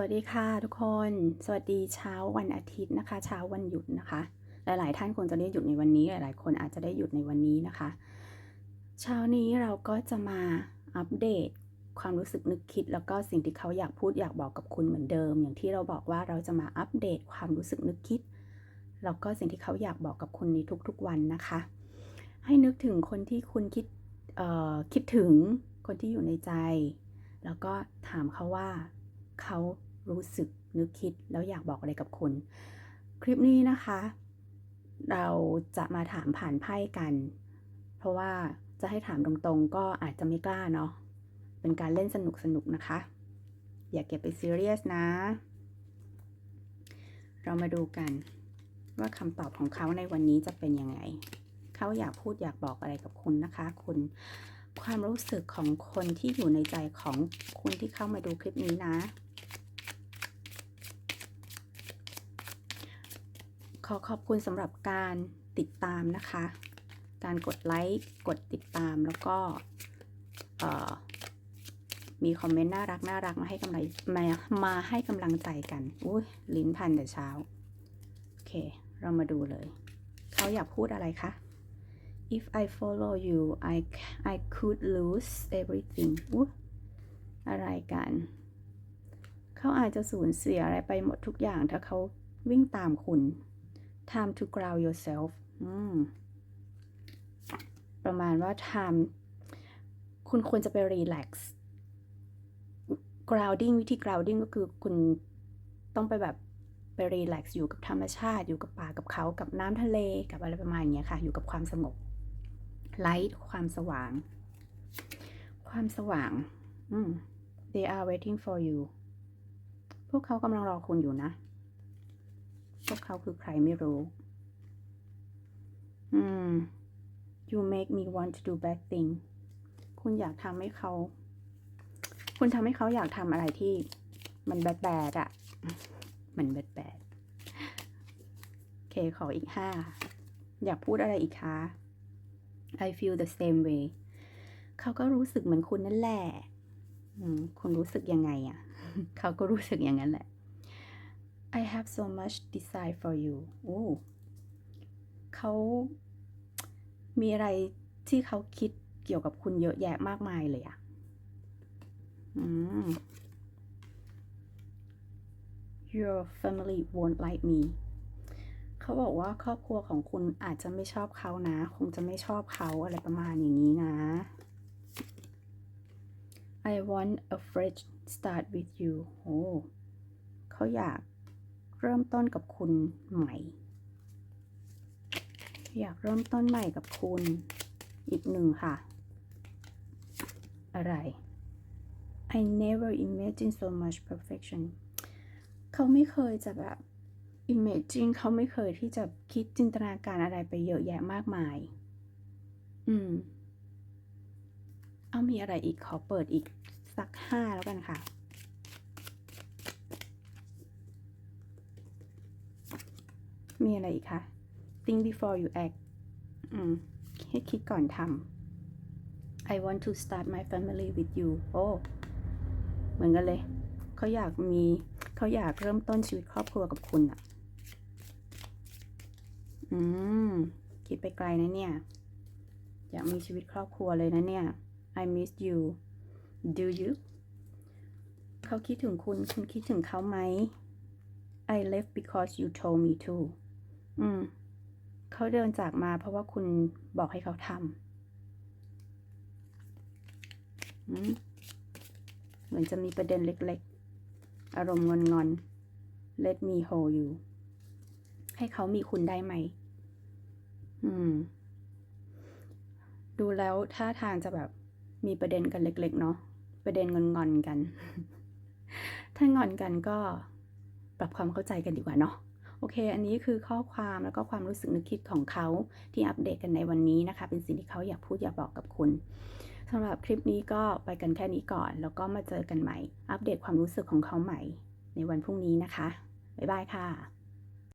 วัสดีค่ะทุกคน สวัสดีเช้าวันอาทิตย์นะคะ เช้าวันหยุดนะคะ หลาย ๆ ท่านคงจะได้หยุดในวันนี้ หลาย ๆ คนอาจจะได้หยุดในวันนี้นะคะ เช้านี้เราก็จะมาอัปเดตความรู้สึกนึกคิด แล้วก็สิ่งที่เขาอยากพูดอยากบอกกับคุณเหมือนเดิม อย่างที่เราบอกว่าเราจะมาอัปเดตความรู้สึกนึกคิด แล้วก็สิ่งที่เขาอยากบอกกับคุณในทุก ๆ วันนะคะ ให้นึกถึงคนที่คุณคิดคิดถึงคนที่อยู่ในใจ แล้วก็ถามเขาว่าเขา รู้สึกนึกคิดแล้วอยากบอกอะไรกับคุณ คลิปนี้นะคะ เราจะมาถามผ่านไพ่กัน เพราะว่าจะให้ถามตรงๆ ก็อาจจะไม่กล้าเนาะเป็นการเล่นสนุกๆนะคะ อย่าเก็บไปซีเรียสนะ เรามาดูกันว่าคำตอบของเขาในวันนี้จะเป็นยังไง เขาอยากพูดอยากบอกอะไรกับคุณนะคะ คุณความรู้สึกของคนที่อยู่ในใจของคุณที่เข้ามาดูคลิปนี้นะ ขอขอบคุณสำหรับการติดตามนะคะ การกดไลค์ กดติดตามแล้วก็มีคอมเมนต์น่ารักน่ารักมาให้กำลังมามาให้กำลังใจกัน อุ้ยลิ้นพันแต่เช้า โอเค เรามาดูเลย เขาอยากพูดอะไรคะ if I follow you I I could lose everything อุ๊ยอะไรกัน เขาอาจจะสูญเสียอะไรไปหมดทุกอย่างถ้าเขาวิ่งตามคุณ time to ground yourself ประมาณว่า time คุณควรจะไป relax grounding วิธี grounding ก็คือคุณต้องไปแบบไป relax อยู่กับธรรมชาติ อยู่กับป่ากับเขา กับน้ำทะเล กับอะไรประมาณนี้ค่ะ อยู่กับความสงบ light ความสว่าง ความสว่าง they are waiting for you พวกเขากำลังรอคุณอยู่นะ พวกเขาคือใครไม่รู้ อืม you make me want to do bad thing คุณอยากทำให้เขา คุณทำให้เขาอยากทำอะไรที่มันแบดแบดอะมันแบดแบดเคขออีกห้า อยากพูดอะไรอีกคะ I feel the same way เขาก็รู้สึกเหมือนคุณนั่นแหละ คุณรู้สึกยังไงอะ เขาก็รู้สึกอย่างนั้นแหละ I have so much desire for you โอ้เขามีอะไรที่เขาคิดเกี่ยวกับคุณเยอะแยะมากมายเลยอะอืม Your family won't like me เขาบอกว่าครอบครัวของคุณอาจจะไม่ชอบเขานะ คงจะไม่ชอบเขาอะไรประมาณอย่างนี้นะ I want a fresh start with you โอ้เขาอยาก เริ่มต้นกับคุณใหม่ อยากเริ่มต้นใหม่กับคุณอีกหนึ่งค่ะ อะไร I never imagined so much perfection เขาไม่เคยจะแบบ imagine เขาไม่เคยที่จะคิดจินตนาการอะไรไปเยอะแยะมากมาย อืม เอามีอะไรอีกขอเปิดอีกสักห้าแล้วกันค่ะ มีอะไรอีกคะ think before you act อืมให้คิดก่อนทำ I want to start my family with you โอ้ เหมือนกันเลย เขาอยากมีเขาอยากเริ่มต้นชีวิตครอบครัวกับคุณอะอืม คิดไปไกลนะเนี่ย อยากมีชีวิตครอบครัวเลยนะเนี่ย I miss you do you เขาคิดถึงคุณ คุณคิดถึงเขาไหม I left because you told me to อืม เขาเดินจากมาเพราะว่าคุณบอกให้เขาทำอืมเหมือนจะมีประเด็นเล็ก ๆ อารมณ์งอนๆ let me hold you ให้เขามีคุณได้ไหม อืม ดูแล้วท่าทางจะแบบมีประเด็นกันเล็ก ๆ เนาะ ประเด็นงอนๆกัน ถ้างอนกันก็ปรับความเข้าใจกันดีกว่าเนาะ โอเค อันนี้คือข้อความแล้วก็ความรู้สึกนึกคิดของเขาที่อัปเดตกันในวันนี้นะคะ เป็นสิ่งที่เขาอยากพูดอยากบอกกับคุณสำหรับคลิปนี้ก็ไปกันแค่นี้ก่อน แล้วก็มาเจอกันใหม่ อัปเดตความรู้สึกของเขาใหม่ ในวันพรุ่งนี้นะคะ บ๊ายบายค่ะ